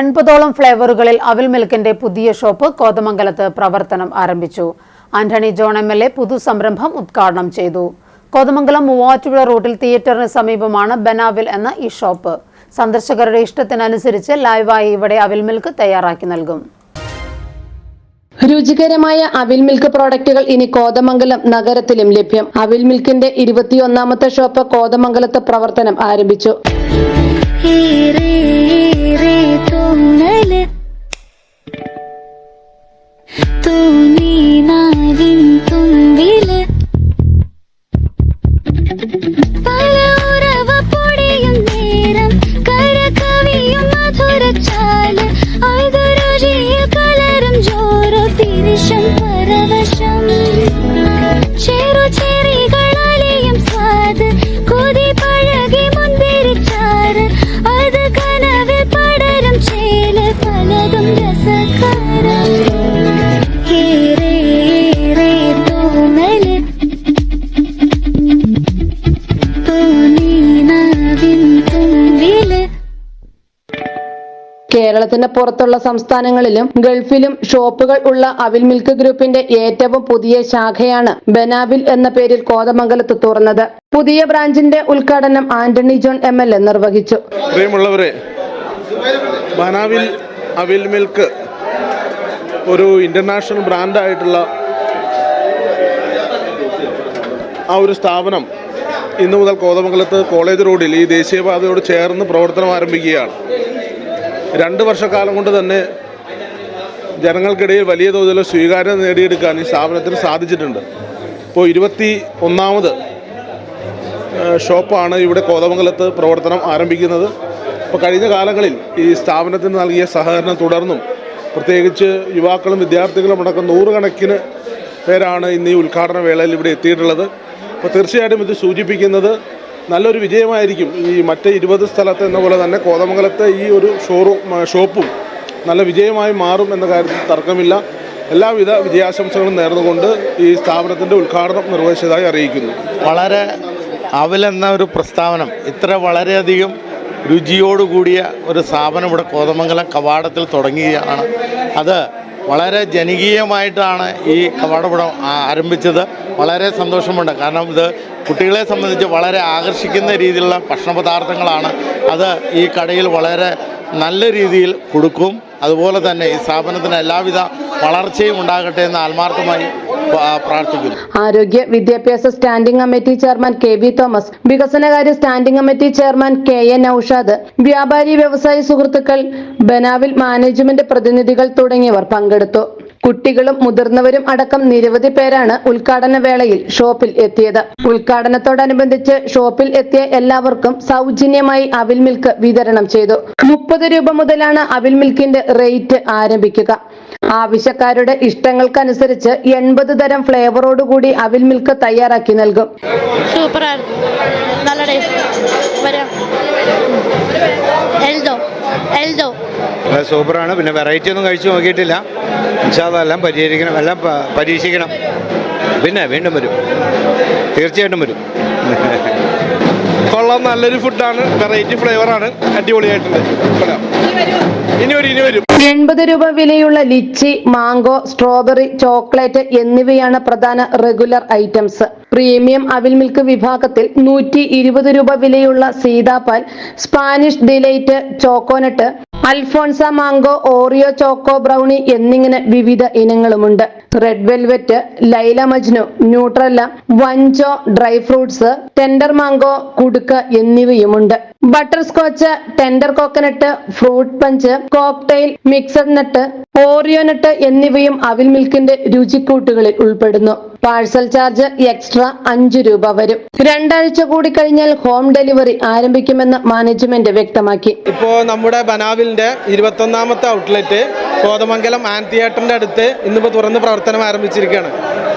എൺപതോളം ഫ്ലേവറുകളിൽ അവിൽ മിൽക്കിന്റെ പുതിയ ഷോപ്പ് കോതമംഗലത്ത് പ്രവർത്തനം ആരംഭിച്ചു. Antony John M L A പുതുസംരംഭം ഉദ്ഘാടനം ചെയ്തു. കോതമംഗലം മൂവാറ്റുപുഴ റോഡിൽ തിയേറ്ററിന് സമീപമാണ് ബനാവിൽ എന്ന ഈ ഷോപ്പ്. സന്ദർശകരുടെ ഇഷ്ടത്തിനനുസരിച്ച് ലൈവായി ഇവിടെ അവിൽ മിൽക്ക് തയ്യാറാക്കി നൽകും. രുചികരമായ അവിൽ മിൽക്ക് പ്രോഡക്റ്റുകൾ ഇനി കോതമംഗലം നഗരത്തിലും ലഭ്യം. അവിൽ മിൽക്കിന്റെ ഇരുപത്തിയൊന്നാമത്തെ ഷോപ്പ് കോതമംഗലത്ത് പ്രവർത്തനം ആരംഭിച്ചു. పరవశం చే കേരളത്തിന് പുറത്തുള്ള സംസ്ഥാനങ്ങളിലും ഗൾഫിലും ഷോപ്പുകൾ ഉള്ള അവിൽ മിൽക്ക് ഗ്രൂപ്പിന്റെ ഏറ്റവും പുതിയ ശാഖയാണ് ബനാവിൽ എന്ന പേരിൽ കോതമംഗലത്ത് തുറന്നത്. പുതിയ ബ്രാഞ്ചിന്റെ ഉദ്ഘാടനം Antony John M L A നിർവഹിച്ചു. പ്രിയമുള്ളവരെ ബനാവിൽ അവിൽ മിൽക്ക് ഒരു ഇന്റർനാഷണൽ ബ്രാൻഡായിട്ടുള്ള ആ ഒരു സ്ഥാപനം ഇന്നു മുതൽ കോതമംഗലത്ത് കോളേജ് റോഡിൽ ഈ ദേശീയപാതയോട് ചേർന്ന് പ്രവർത്തനം ആരംഭിക്കുകയാണ്. രണ്ട് വർഷക്കാലം കൊണ്ട് തന്നെ ജനങ്ങൾക്കിടയിൽ വലിയ തോതിൽ സ്വീകാര്യത നേടിയെടുക്കാൻ ഈ സ്ഥാപനത്തിന് സാധിച്ചിട്ടുണ്ട്. ഇപ്പോൾ ഇരുപത്തി ഒന്നാമത് ഷോപ്പാണ് ഇവിടെ കോതമംഗലത്ത് പ്രവർത്തനം ആരംഭിക്കുന്നത്. അപ്പോൾ കഴിഞ്ഞ കാലങ്ങളിൽ ഈ സ്ഥാപനത്തിന് നൽകിയ സഹകരണം തുടർന്നും പ്രത്യേകിച്ച് യുവാക്കളും വിദ്യാർത്ഥികളും അടക്കം നൂറുകണക്കിന് പേരാണ് ഇന്ന് ഈ ഉദ്ഘാടന വേളയിൽ ഇവിടെ എത്തിയിട്ടുള്ളത്. അപ്പോൾ തീർച്ചയായിട്ടും ഇത് സൂചിപ്പിക്കുന്നത് നല്ലൊരു വിജയമായിരിക്കും ഈ മറ്റ് ഇരുപത് സ്ഥലത്ത് എന്ന പോലെ തന്നെ കോതമംഗലത്തെ ഈ ഒരു ഷോറൂം ഷോപ്പും നല്ല വിജയമായി മാറും എന്ന കാര്യത്തിൽ തർക്കമില്ല. എല്ലാവിധ വിജയാശംസകളും നേർന്നുകൊണ്ട് ഈ സ്ഥാപനത്തിന്റെ ഉദ്ഘാടനം നിർവഹിച്ചതായി അറിയിക്കുന്നു. വളരെ അവലെന്ന ഒരു പ്രസ്താവനം ഇത്ര വളരെയധികം രുചിയോടുകൂടിയ ഒരു സ്ഥാപനം ഇവിടെ കോതമംഗലം കവാടത്തിൽ തുടങ്ങുകയാണ് അത് വളരെ ജനകീയമായിട്ടാണ് ഈ കവാടപുടം ആരംഭിച്ചത്. വളരെ സന്തോഷമുണ്ട്. കാരണം ഇത് കുട്ടികളെ സംബന്ധിച്ച് വളരെ ആകർഷിക്കുന്ന രീതിയിലുള്ള ഭക്ഷണപദാർത്ഥങ്ങളാണ്. അത് ഈ കടയിൽ വളരെ നല്ല രീതിയിൽ കൊടുക്കും. അതുപോലെ തന്നെ ഈ സ്ഥാപനത്തിന് എല്ലാവിധ വളർച്ചയും ഉണ്ടാകട്ടെ എന്ന് ആത്മാർത്ഥമായി പ്രാർത്ഥിക്കുന്നു. ആരോഗ്യ വിദ്യാഭ്യാസ standing committee chairman K V Thomas വികസനകാര്യ standing committee chairman K N Aushad വ്യാപാരി വ്യവസായി സുഹൃത്തുക്കൾ ബനാവിൽ മാനേജ്മെന്റ് പ്രതിനിധികൾ തുടങ്ങിയവർ പങ്കെടുത്തു. കുട്ടികളും മുതിർന്നവരും അടക്കം നിരവധി പേരാണ് ഉദ്ഘാടന വേളയിൽ ഷോപ്പിൽ എത്തിയത്. ഉദ്ഘാടനത്തോടനുബന്ധിച്ച് ഷോപ്പിൽ എത്തിയ എല്ലാവർക്കും സൗജന്യമായി അവിൽ മിൽക്ക് വിതരണം ചെയ്തു. മുപ്പത് രൂപ മുതലാണ് അവിൽ മിൽക്കിന്റെ റേറ്റ് ആരംഭിക്കുക. ആവശ്യക്കാരുടെ ഇഷ്ടങ്ങൾക്കനുസരിച്ച് എൺപത് തരം ഫ്ലേവറോടുകൂടി അവിൽ മിൽക്ക് തയ്യാറാക്കി നൽകും. സൂപ്പർ നല്ല സൂപ്പറാണ്. പിന്നെ വെറൈറ്റി ഒന്നും കഴിച്ചു നോക്കിയിട്ടില്ല. പക്ഷേ അതെല്ലാം പരിഹരിക്കണം എല്ലാം പരീക്ഷിക്കണം. പിന്നെ വീണ്ടും വരും. തീർച്ചയായിട്ടും വരും. കൊള്ളാം നല്ലൊരു ഫുഡാണ്. വെറൈറ്റി ഫ്ലേവറാണ് അടിപൊളിയായിട്ടുണ്ട്. ഇനി വരും ഇനി വരും. എൺപത് രൂപ വിലയുള്ള ലിച്ചി മാംഗോ സ്ട്രോബെറി ചോക്ലേറ്റ് എന്നിവയാണ് പ്രധാന regular items. Premium avil milk വിഭാഗത്തിൽ നൂറ്റി രൂപ വിലയുള്ള sitaphal Spanish delight choconut Alphonso mango Oreo choco brownie എന്നിങ്ങനെ വിവിധ ഇനങ്ങളുമുണ്ട്. Red velvet Laila Majnu Nutella വഞ്ചോ dry fruits tender mango കുടുക്ക എന്നിവയുമുണ്ട്. Butterscotch tender coconut fruit punch cocktail mixed nut Oreo nut എന്നിവയും അവിൽ മിൽക്കിന്റെ രുചിക്കൂട്ടുകളിൽ ഉൾപ്പെടുന്നു. പാഴ്സൽ ചാർജ് എക്സ്ട്രാ അഞ്ചു രൂപ വരും. രണ്ടാഴ്ച കൂടി കഴിഞ്ഞാൽ ഹോം ഡെലിവറി ആരംഭിക്കുമെന്ന് മാനേജ്മെന്റ് വ്യക്തമാക്കി. ഇപ്പോ നമ്മുടെ ബനാവിലിന്റെ ഇരുപത്തൊന്നാമത്തെ ഔട്ട്ലെറ്റ് കോതമംഗലം ആൻ തിയേറ്ററിന്റെ അടുത്ത് ഇന്നിപ്പോ തുറന്ന് പ്രവർത്തനം ആരംഭിച്ചിരിക്കുകയാണ്.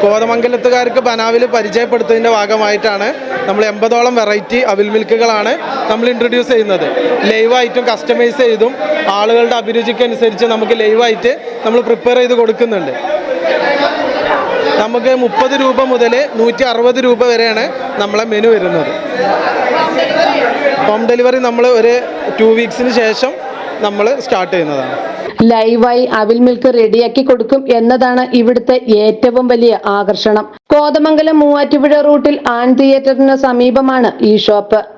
കോതമംഗലത്തുകാർക്ക് ബനാവിൽ പരിചയപ്പെടുത്തതിന്റെ ഭാഗമായിട്ടാണ് നമ്മൾ എൺപതോളം വെറൈറ്റി അവിൽ മിൽക്കുകളാണ് നമ്മൾ ഇൻട്രൊഡ്യൂസ് ചെയ്യുന്നത്. ലൈവായിട്ടും കസ്റ്റമൈസ് ചെയ്തും ആളുകളുടെ അഭിരുചിക്കനുസരിച്ച് നമുക്ക് ലൈവായിട്ട് നമ്മൾ പ്രിപ്പയർ ചെയ്ത് കൊടുക്കുന്നുണ്ട്. നമുക്ക് മുപ്പത് രൂപ മുതൽ നൂറ്റി അറുപത് രൂപ വരെയാണ് നമ്മളെ മെനു വരുന്നത്. ഹോം ഡെലിവറി നമ്മൾ ഒരു ടു വീക്സിന് ശേഷം നമ്മൾ സ്റ്റാർട്ട് ചെയ്യുന്നതാണ്. ലൈവായി അവിൽ മിൽക്ക് റെഡിയാക്കി കൊടുക്കും എന്നതാണ് ഇവിടുത്തെ ഏറ്റവും വലിയ ആകർഷണം. കോതമംഗലം മൂവാറ്റുപുഴ റൂട്ടിൽ ആൻ തിയേറ്ററിന് സമീപമാണ് ഈ ഷോപ്പ്